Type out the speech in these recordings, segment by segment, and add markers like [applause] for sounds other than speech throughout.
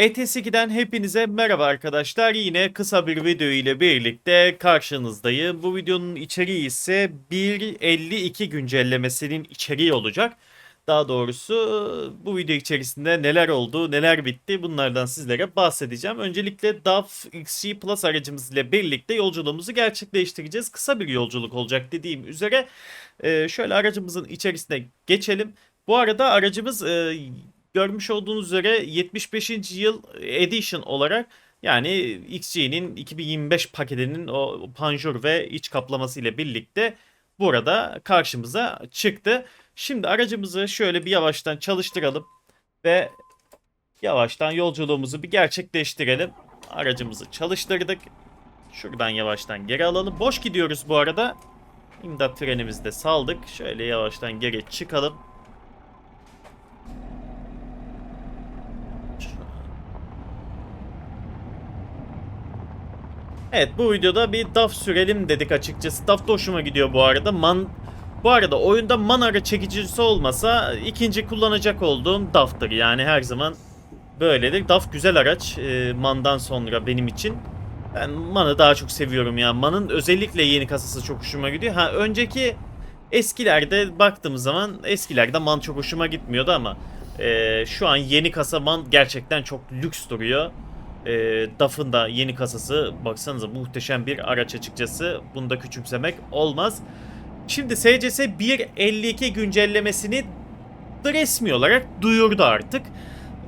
ETS2'den hepinize merhaba arkadaşlar. Yine kısa bir video ile birlikte karşınızdayım. Bu videonun içeriği ise 1.52 güncellemesinin içeriği olacak. Daha doğrusu bu video içerisinde neler oldu, neler bitti bunlardan sizlere bahsedeceğim. Öncelikle DAF XG Plus aracımız ile birlikte yolculuğumuzu gerçekleştireceğiz. Kısa bir yolculuk olacak dediğim üzere. Ee, şöyle aracımızın içerisine geçelim. Bu arada aracımız e, görmüş olduğunuz üzere 75. yıl edition olarak yani XG'nin 2025 paketinin o panjur ve iç kaplaması ile birlikte burada karşımıza çıktı. Şimdi aracımızı şöyle bir yavaştan çalıştıralım ve yavaştan yolculuğumuzu bir gerçekleştirelim. Aracımızı çalıştırdık. Şuradan yavaştan geri alalım. Boş gidiyoruz bu arada. İmdat frenimizi de saldık. Şöyle yavaştan geri çıkalım. Evet bu videoda bir DAF sürelim dedik açıkçası. DAF da hoşuma gidiyor bu arada. Man bu arada oyunda Manara çekicisi olmasa ikinci kullanacak olduğum DAF'tır. Yani her zaman böyledir. DAF güzel araç e, Man'dan sonra benim için. Ben Man'ı daha çok seviyorum ya. Man'ın özellikle yeni kasası çok hoşuma gidiyor. Ha önceki eskilerde baktığımız zaman eskilerde Man çok hoşuma gitmiyordu ama e, şu an yeni kasa Man gerçekten çok lüks duruyor. E, DAF'ın da yeni kasası baksanıza muhteşem bir araç açıkçası. Bunu da küçümsemek olmaz. Şimdi SCS 1.52 güncellemesini resmi olarak duyurdu artık.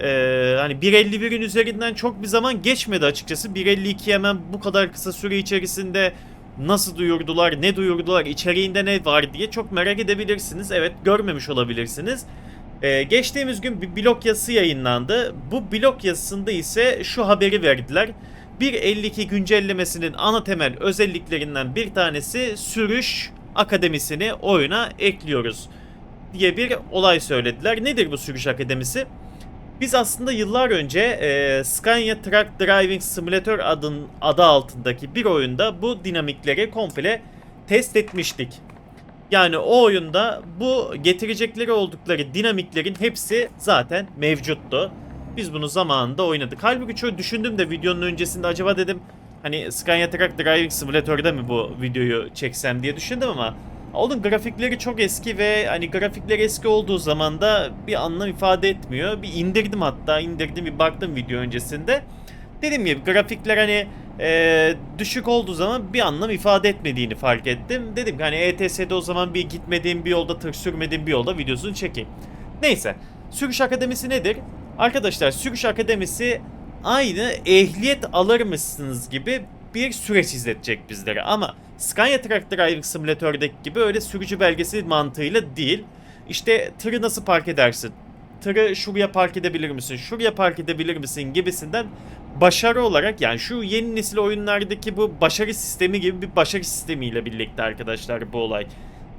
Ee, hani 1.51'in üzerinden çok bir zaman geçmedi açıkçası. 1.52 hemen bu kadar kısa süre içerisinde nasıl duyurdular, ne duyurdular, içeriğinde ne var diye çok merak edebilirsiniz. Evet görmemiş olabilirsiniz. Ee, geçtiğimiz gün bir blog yazısı yayınlandı. Bu blog yazısında ise şu haberi verdiler. 1.52 güncellemesinin ana temel özelliklerinden bir tanesi sürüş akademisini oyuna ekliyoruz diye bir olay söylediler. Nedir bu sürüş akademisi? Biz aslında yıllar önce e, Scania Truck Driving Simulator adın adı altındaki bir oyunda bu dinamikleri komple test etmiştik. Yani o oyunda bu getirecekleri oldukları dinamiklerin hepsi zaten mevcuttu. Biz bunu zamanında oynadık. Halbuki şöyle düşündüm de videonun öncesinde acaba dedim hani Scania Truck Driving Simulator'da mı bu videoyu çeksem diye düşündüm ama onun grafikleri çok eski ve hani grafikler eski olduğu zaman da bir anlam ifade etmiyor. Bir indirdim hatta indirdim bir baktım video öncesinde. Dediğim gibi grafikler hani e, düşük olduğu zaman bir anlam ifade etmediğini fark ettim. Dedim ki hani ETS'de o zaman bir gitmediğim bir yolda tır sürmediğim bir yolda videosunu çekeyim. Neyse sürüş akademisi nedir? Arkadaşlar sürüş akademisi aynı ehliyet alırmışsınız gibi bir süreç izletecek bizlere ama Scania Truck Driving Simulator'daki gibi öyle sürücü belgesi mantığıyla değil. İşte tırı nasıl park edersin? Tırı şuraya park edebilir misin? Şuraya park edebilir misin? Gibisinden başarı olarak yani şu yeni nesil oyunlardaki bu başarı sistemi gibi bir başarı sistemiyle birlikte arkadaşlar bu olay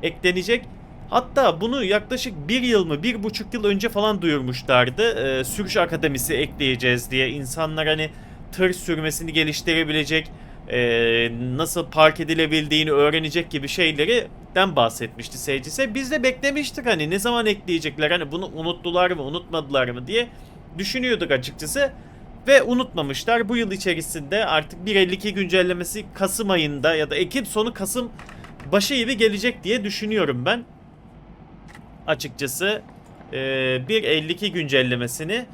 eklenecek. Hatta bunu yaklaşık bir yıl mı bir buçuk yıl önce falan duyurmuşlardı. Ee, sürüş akademisi ekleyeceğiz diye insanlar hani tır sürmesini geliştirebilecek, e, nasıl park edilebildiğini öğrenecek gibi şeylerden bahsetmişti SCS. Biz de beklemiştik hani ne zaman ekleyecekler hani bunu unuttular mı unutmadılar mı diye düşünüyorduk açıkçası. Ve unutmamışlar. Bu yıl içerisinde artık 1.52 güncellemesi Kasım ayında ya da Ekim sonu Kasım başı gibi gelecek diye düşünüyorum ben. Açıkçası e, 1.52 güncellemesini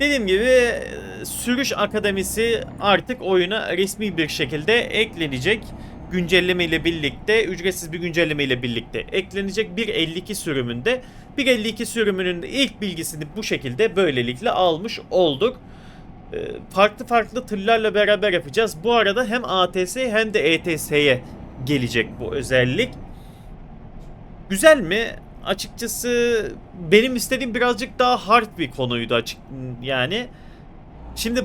Dediğim gibi e, sürüş akademisi artık oyuna resmi bir şekilde eklenecek. Güncelleme ile birlikte, ücretsiz bir güncelleme ile birlikte eklenecek 1.52 sürümünde. 1.52 sürümünün ilk bilgisini bu şekilde böylelikle almış olduk. E, Farklı farklı tırlarla beraber yapacağız. Bu arada hem ATS hem de ETS'ye gelecek bu özellik. Güzel mi? Açıkçası benim istediğim birazcık daha hard bir konuydu açık yani. Şimdi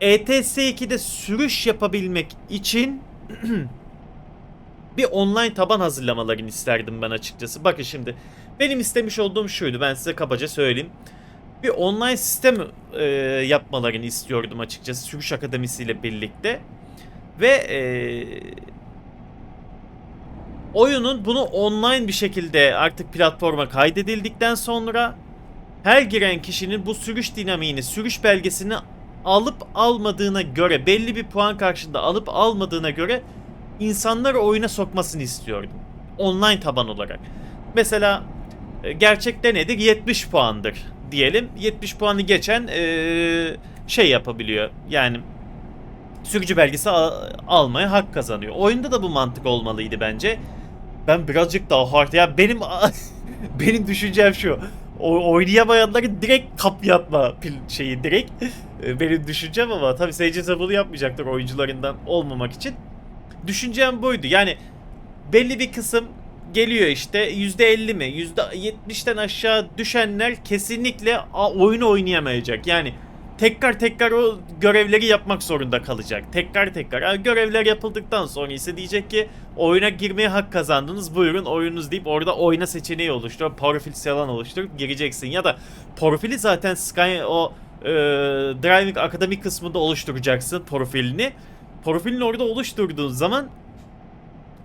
ETS 2'de sürüş yapabilmek için [clears throat] bir online taban hazırlamalarını isterdim ben açıkçası. Bakın şimdi benim istemiş olduğum şuydu ben size kabaca söyleyeyim. Bir online sistem e, yapmalarını istiyordum açıkçası sürüş akademisiyle birlikte. Ve e, oyunun bunu online bir şekilde artık platforma kaydedildikten sonra her giren kişinin bu sürüş dinamiğini, sürüş belgesini alıp almadığına göre, belli bir puan karşında alıp almadığına göre insanları oyuna sokmasını istiyordum. Online taban olarak. Mesela e, gerçekte nedir? 70 puandır diyelim. 70 puanı geçen e, şey yapabiliyor. Yani sürücü belgesi al- almaya hak kazanıyor. Oyunda da bu mantık olmalıydı bence. Ben birazcık daha hard ya benim [laughs] benim düşüncem şu. O, oynayamayanları direkt kapıya atma şeyi direkt. E, Benim düşüncem ama tabii SCS bunu yapmayacaktır oyuncularından olmamak için. Düşüncem buydu. Yani belli bir kısım geliyor işte %50 mi %70'ten aşağı düşenler kesinlikle oyunu oynayamayacak. Yani tekrar tekrar o görevleri yapmak zorunda kalacak. Tekrar tekrar. Yani görevler yapıldıktan sonra ise diyecek ki oyuna girmeye hak kazandınız buyurun oyununuz deyip orada oyna seçeneği oluşturup profil falan oluşturup gireceksin. Ya da profili zaten Sky o e, Driving Akademi kısmında oluşturacaksın profilini. Profilini orada oluşturduğun zaman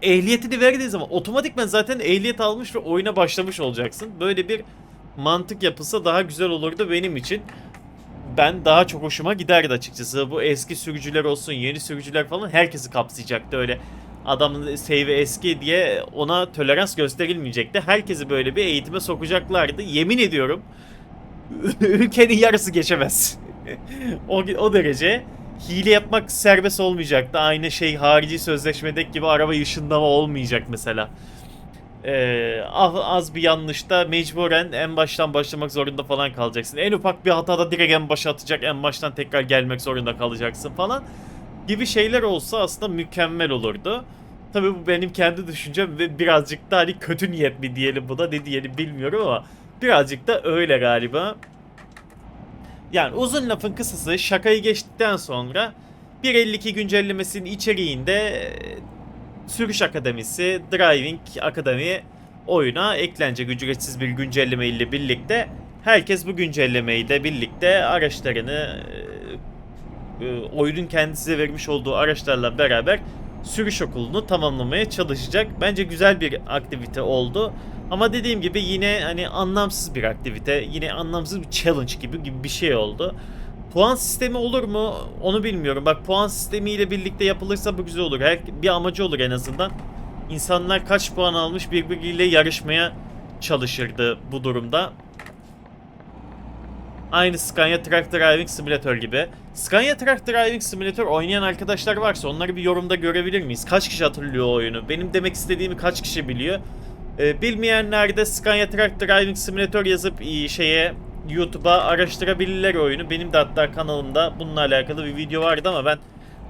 ehliyetini verdiği zaman otomatikman zaten ehliyet almış ve oyuna başlamış olacaksın. Böyle bir mantık yapılsa daha güzel olurdu benim için. Ben daha çok hoşuma giderdi açıkçası. Bu eski sürücüler olsun, yeni sürücüler falan herkesi kapsayacaktı öyle. Adamın save'i eski diye ona tolerans gösterilmeyecekti. Herkesi böyle bir eğitime sokacaklardı. Yemin ediyorum [laughs] ülkenin yarısı geçemez. [laughs] o, o derece hile yapmak serbest olmayacaktı. Aynı şey harici sözleşmedeki gibi araba ışınlama olmayacak mesela. Ee, az, az bir yanlışta mecburen en baştan başlamak zorunda falan kalacaksın. En ufak bir hatada direkt en başa atacak, en baştan tekrar gelmek zorunda kalacaksın falan. Gibi şeyler olsa aslında mükemmel olurdu. Tabii bu benim kendi düşüncem ve birazcık da hani kötü niyet mi diyelim buna ne diyelim bilmiyorum ama birazcık da öyle galiba. Yani uzun lafın kısası şakayı geçtikten sonra 1.52 güncellemesinin içeriğinde e, Sürüş Akademisi, Driving Akademi oyuna eklenecek ücretsiz bir güncelleme ile birlikte. Herkes bu güncelleme ile birlikte araçlarını e, e, oyunun kendisi vermiş olduğu araçlarla beraber sürüş okulunu tamamlamaya çalışacak. Bence güzel bir aktivite oldu. Ama dediğim gibi yine hani anlamsız bir aktivite, yine anlamsız bir challenge gibi gibi bir şey oldu. Puan sistemi olur mu? Onu bilmiyorum. Bak puan sistemiyle birlikte yapılırsa bu güzel olur. Her bir amacı olur en azından. İnsanlar kaç puan almış birbiriyle yarışmaya çalışırdı bu durumda. Aynı Scania Truck Driving Simulator gibi. Scania Truck Driving Simulator oynayan arkadaşlar varsa onları bir yorumda görebilir miyiz? Kaç kişi hatırlıyor o oyunu? Benim demek istediğimi kaç kişi biliyor? Ee, bilmeyenler de Scania Truck Driving Simulator yazıp şeye YouTube'a araştırabilirler oyunu. Benim de hatta kanalımda bununla alakalı bir video vardı ama ben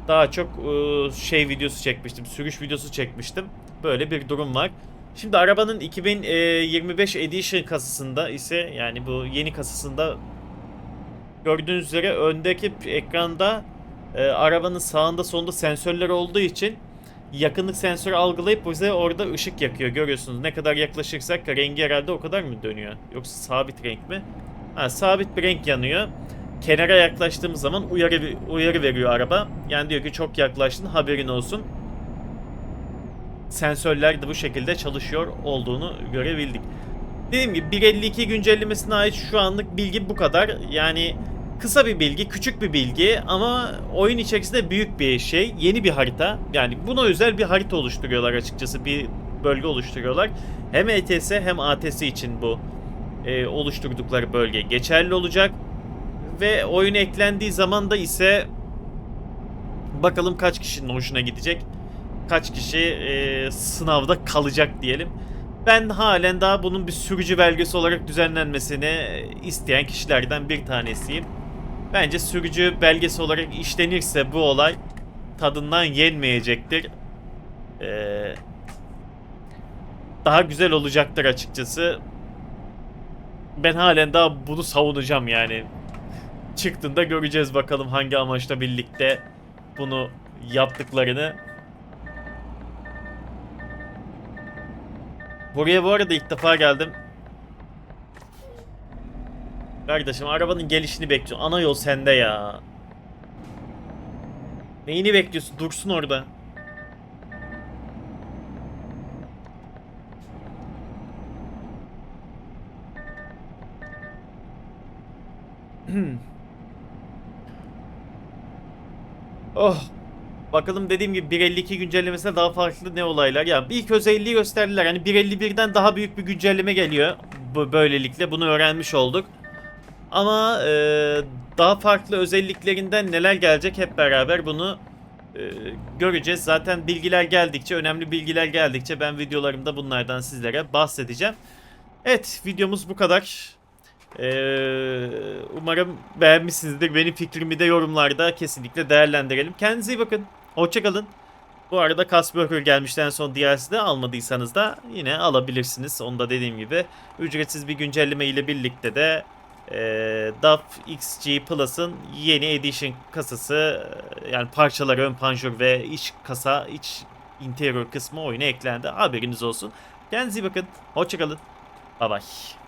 daha çok e, şey videosu çekmiştim. Sürüş videosu çekmiştim. Böyle bir durum var. Şimdi arabanın 2025 Edition kasasında ise yani bu yeni kasasında gördüğünüz üzere öndeki ekranda e, arabanın sağında solunda sensörler olduğu için yakınlık sensörü algılayıp bize orada ışık yakıyor görüyorsunuz. Ne kadar yaklaşırsak rengi herhalde o kadar mı dönüyor? Yoksa sabit renk mi? Ha, sabit bir renk yanıyor. Kenara yaklaştığımız zaman uyarı uyarı veriyor araba. Yani diyor ki çok yaklaştın haberin olsun. Sensörler de bu şekilde çalışıyor olduğunu görebildik. Dediğim gibi 1.52 güncellemesine ait şu anlık bilgi bu kadar. Yani kısa bir bilgi, küçük bir bilgi ama oyun içerisinde büyük bir şey. Yeni bir harita. Yani buna özel bir harita oluşturuyorlar açıkçası. Bir bölge oluşturuyorlar. Hem ETS hem ATS için bu e, oluşturdukları bölge geçerli olacak. Ve oyuna eklendiği zaman da ise bakalım kaç kişinin hoşuna gidecek. Kaç kişi e, sınavda kalacak diyelim. Ben halen daha bunun bir sürücü belgesi olarak düzenlenmesini isteyen kişilerden bir tanesiyim. Bence sürücü belgesi olarak işlenirse bu olay tadından yenmeyecektir. Ee, daha güzel olacaktır açıkçası. Ben halen daha bunu savunacağım yani. Çıktığında göreceğiz bakalım hangi amaçla birlikte bunu yaptıklarını. Buraya bu arada ilk defa geldim. Kardeşim arabanın gelişini bekliyorum. Ana yol sende ya. Neyini bekliyorsun? Dursun orada. [clears throat] oh. Bakalım dediğim gibi 1.52 güncellemesinde daha farklı ne olaylar. Ya ilk özelliği gösterdiler. Hani 1.51'den daha büyük bir güncelleme geliyor. Bu böylelikle bunu öğrenmiş olduk. Ama e, daha farklı özelliklerinden neler gelecek hep beraber bunu e, göreceğiz. Zaten bilgiler geldikçe, önemli bilgiler geldikçe ben videolarımda bunlardan sizlere bahsedeceğim. Evet, videomuz bu kadar. Ee, umarım beğenmişsinizdir. Benim fikrimi de yorumlarda kesinlikle değerlendirelim. Kendinize iyi bakın. Hoşçakalın. Bu arada Casper gelmişten son DLC'de almadıysanız da yine alabilirsiniz. Onu da dediğim gibi ücretsiz bir güncelleme ile birlikte de e, DAF XG Plus'ın yeni edition kasası e, yani parçaları, ön panjur ve iç kasa, iç interior kısmı oyuna eklendi. Haberiniz olsun. Kendinize iyi bakın. Hoşçakalın. Bye bye.